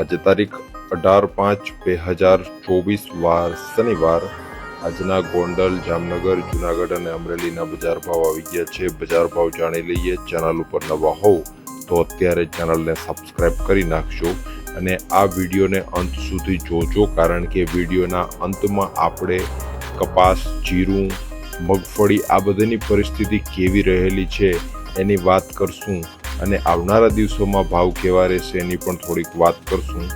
આજે તારીખ અઢાર પાંચ બે હજાર ચોવીસ વાર શનિવાર. આજના ગોંડલ, જામનગર, જુનાગઢ અને અમરેલીના બજાર ભાવ આવી ગયા છે. બજાર ભાવ જાણી લઈએ. ચેનલ ઉપર નવા હોવ તો અત્યારે ચેનલને સબસ્ક્રાઇબ કરી નાખજો અને આ વિડીયોને અંત સુધી જોજો કારણ કે વિડીયોના અંતમાં આપણે કપાસ, જીરું, મગફળી આ બધાની પરિસ્થિતિ કેવી રહેલી છે એની વાત કરશું. અને આવનારા દિવસોમાં ભાવ કેવા રહેશે એની પણ થોડીક વાત કરશું.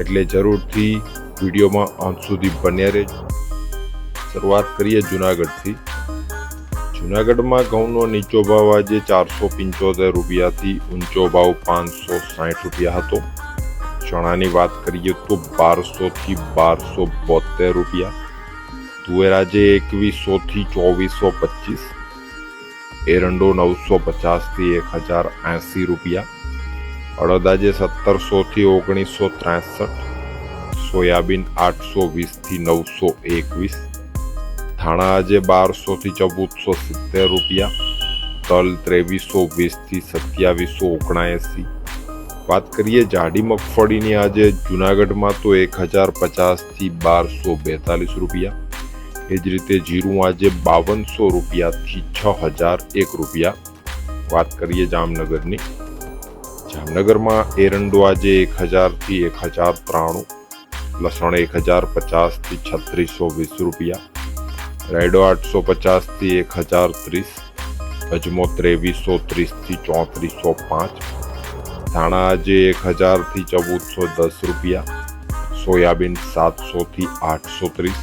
એટલે જરૂરથી વિડીયોમાં અંત સુધી બન્યા રહેજો. શરૂઆત કરીએ જુનાગઢથી. જુનાગઢમાં ઘઉંનો નીચો ભાવ આજે ચારસો પંચોતેર રૂપિયાથી ઊંચો ભાવ પાંચસો સાઠ રૂપિયા હતો. ચણાની વાત કરીએ તો બારસોથી બારસો બોતેર રૂપિયા. તુવેર આજે એકવીસોથી ચોવીસો પચીસ. એરંડો નવસો પચાસથી એક હજાર એંસી રૂપિયા. અડદ આજે સત્તરસોથી ઓગણીસો ત્રેસઠ. સોયાબીન આઠસો વીસથી નવસો એકવીસ. ધાણા આજે બારસોથી ચૌદસો સિત્તેર રૂપિયા. તલ ત્રેવીસો વીસથી સત્યાવીસો ઓગણાએંસી. વાત કરીએ જાડી મગફળીની, આજે જુનાગઢમાં તો એક હજાર પચાસથી બારસો બેતાલીસ રૂપિયા. એ જ રીતે જીરું આજે બાવનસો રૂપિયાથી છ હજાર એક રૂપિયા. વાત કરીએ જામનગરની. જામનગરમાં એરંડો આજે એક હજારથી એક હજાર ત્રાણું, લસણ એક હજાર પચાસથી છત્રીસો વીસ રૂપિયા, રાયડો આઠસો પચાસથી એક હજાર ત્રીસ અજમો ત્રેવીસો ત્રીસથી ચોત્રીસો પાંચ, ધાણા આજે એક હજારથી ચૌદસો દસ રૂપિયા, સોયાબીન સાતસોથી આઠસો ત્રીસ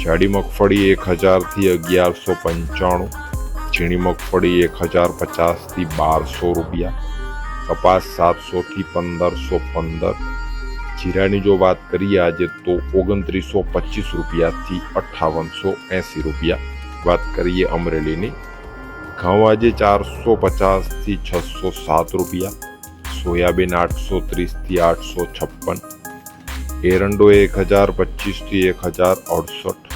જાડી મગફળી એક હજારથી અગિયારસો પંચાણું ઝીણી મગફળી એક હજાર પચાસથી બારસો રૂપિયા, કપાસ સાતસોથી પંદરસો પંદર. જીરાની જો વાત કરીએ આજે તો ઓગણત્રીસો પચીસ રૂપિયાથી અઠ્ઠાવનસો એંસી રૂપિયા. વાત કરીએ અમરેલીની. ઘઉં આજે ચારસો પચાસથી છસો સાત રૂપિયા, સોયાબીન આઠસો ત્રીસથી આઠસો છપ્પન, એરંડો એક હજાર પચીસથી એક હજાર અડસઠ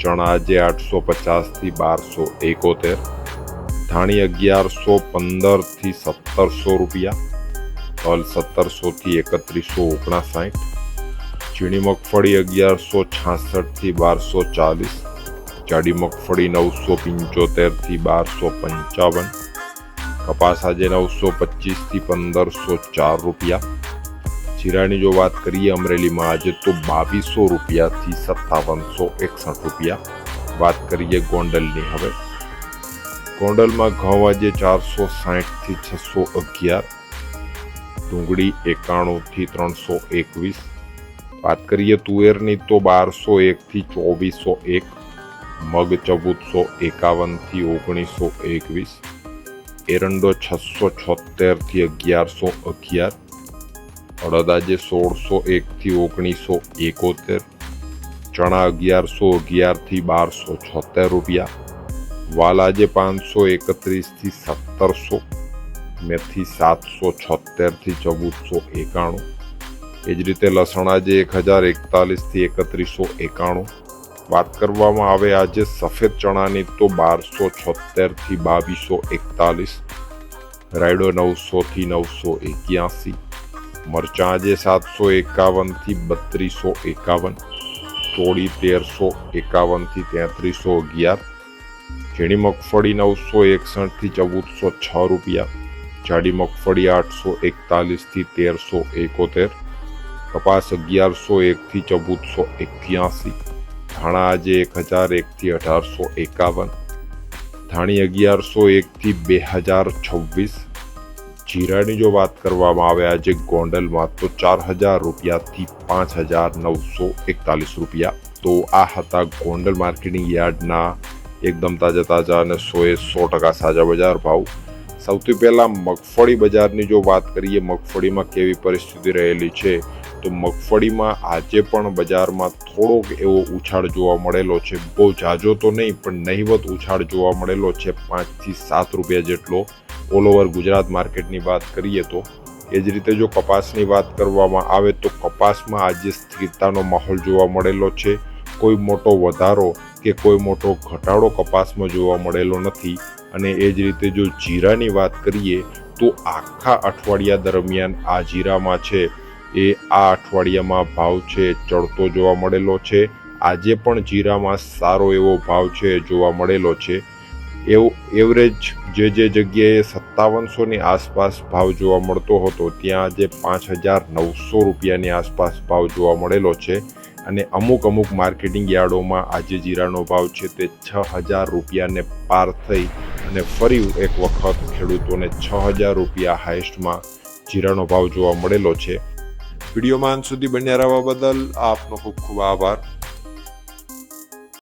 ચણા જે આઠસો પચાસથી બારસો એકોતેર, ધાણી અગિયારસો પંદરથી સત્તરસો રૂપિયા, તલ સત્તરસોથી એકત્રીસો ઓગણસાઠ, ઝીણી મગફળી અગિયારસો છાસઠથી બારસો ચાલીસ, જાડી મગફળી નવસો પંચોતેરથી બારસો પંચાવન, કપાસ આજે નવસો પચીસથી પંદરસો ચાર રૂપિયા જીરાની જો વાત કરીએ અમરેલીમાં આજે તો બાવીસો રૂપિયાથી સત્તાવનસો એકસઠ રૂપિયા. વાત કરીએ ગોંડલની હવે. ગોંડલમાં ઘઉં આજે ચારસો સાહીઠથી છસો અગિયાર. ડુંગળી એકાણુંથી ત્રણસો એકવીસ. વાત કરીએ તુવેરની તો બારસો એકથી ચોવીસો એક. મગ ચૌદસો એકાવનથી ઓગણીસો એકવીસ. એરંડો છસો છોતેરથી અગિયારસો અગિયાર. અડદ આજે સોળસો એકથી ઓગણીસો એકોતેર, ચણા અગિયારસો અગિયારથી બારસો છોતેર રૂપિયા, વાલ આજે પાંચસો એકત્રીસથી સત્તરસો, મેથી સાતસો છોતેરથી ચૌદસો એકાણું. એ જ રીતે લસણ આજે એક હજાર એકતાલીસથી એકત્રીસો એકાણું. વાત કરવામાં આવે આજે સફેદ ચણાની તો બારસો છોતેરથી બાવીસો એકતાલીસ, રાયડો નવસોથી નવસો એક્યાસી મરચાં આજે સાતસો એકાવનથી બત્રીસો એકાવન ચોળી તેરસો એકાવનથી તેત્રીસો અગિયાર, ઝીણી મગફળી નવસો એકસઠથી ચૌદસો છ રૂપિયા, જાડી મગફળી આઠસો એકતાલીસથી તેરસો એકોતેર, કપાસ અગિયારસો એકથી ચૌદસો એક્યાસી, ધાણા આજે એક હજાર એકથી અઢારસો એકાવન, ધાણી અગિયારસો એકથી બે હજાર છવ્વીસ જીરાની જો વાત કરવામાં આવે આજે ગોંડલમાં, તો ચાર હજાર રૂપિયાથી પાંચ હજાર નવસો એકતાલીસ રૂપિયા. તો આ હતા ગોંડલ માર્કેટિંગ યાર્ડના એકદમ તાજા તાજા અને સોએ સો ટકા સાજા બજાર ભાવ. સૌથી પહેલાં મગફળી બજારની જો વાત કરીએ, મગફળીમાં કેવી પરિસ્થિતિ રહેલી છે, તો મગફળીમાં આજે પણ બજારમાં થોડોક એવો ઉછાળ જોવા મળેલો છે. બહુ ઝાઝો તો નહીં, પણ નહીવત ઉછાળ જોવા મળેલો છે પાંચથી સાત રૂપિયા જેટલો. ઓલ ઓવર ગુજરાત માર્કેટની વાત કરીએ તો, એ જ રીતે જો કપાસની વાત કરવામાં આવે તો કપાસમાં આજે સ્થિરતાનો માહોલ જોવા મળેલો છે. કોઈ મોટો વધારો કે કોઈ મોટો ઘટાડો કપાસમાં જોવા મળેલો નથી. અને એ જ રીતે જો જીરાની વાત કરીએ તો આખા અઠવાડિયા દરમિયાન આ જીરામાં છે, એ આ અઠવાડિયામાં ભાવ છે, ચડતો જોવા મળેલો છે. આજે પણ જીરામાં સારો એવો ભાવ છે, જોવા મળેલો છે. એવો, એવરેજ જે જે જગ્યાએ સત્તાવનસોની આસપાસ ભાવ જોવા મળતો હતો, ત્યાં આજે પાંચ હજાર નવસો રૂપિયાની આસપાસ ભાવ જોવા મળેલો છે અને અમુક અમુક માર્કેટિંગ યાર્ડોમાં આજે જીરાનો ભાવ છે તે છ હજાર રૂપિયાને પાર થઈ અને ફરી એક વખત ખેડૂતોને છ હજાર રૂપિયા હાઈસ્ટમાં જીરાનો ભાવ જોવા મળેલો છે. વિડીયોમાં અંત સુધી બન્યા રહેવા બદલ આપનો ખૂબ ખૂબ આભાર.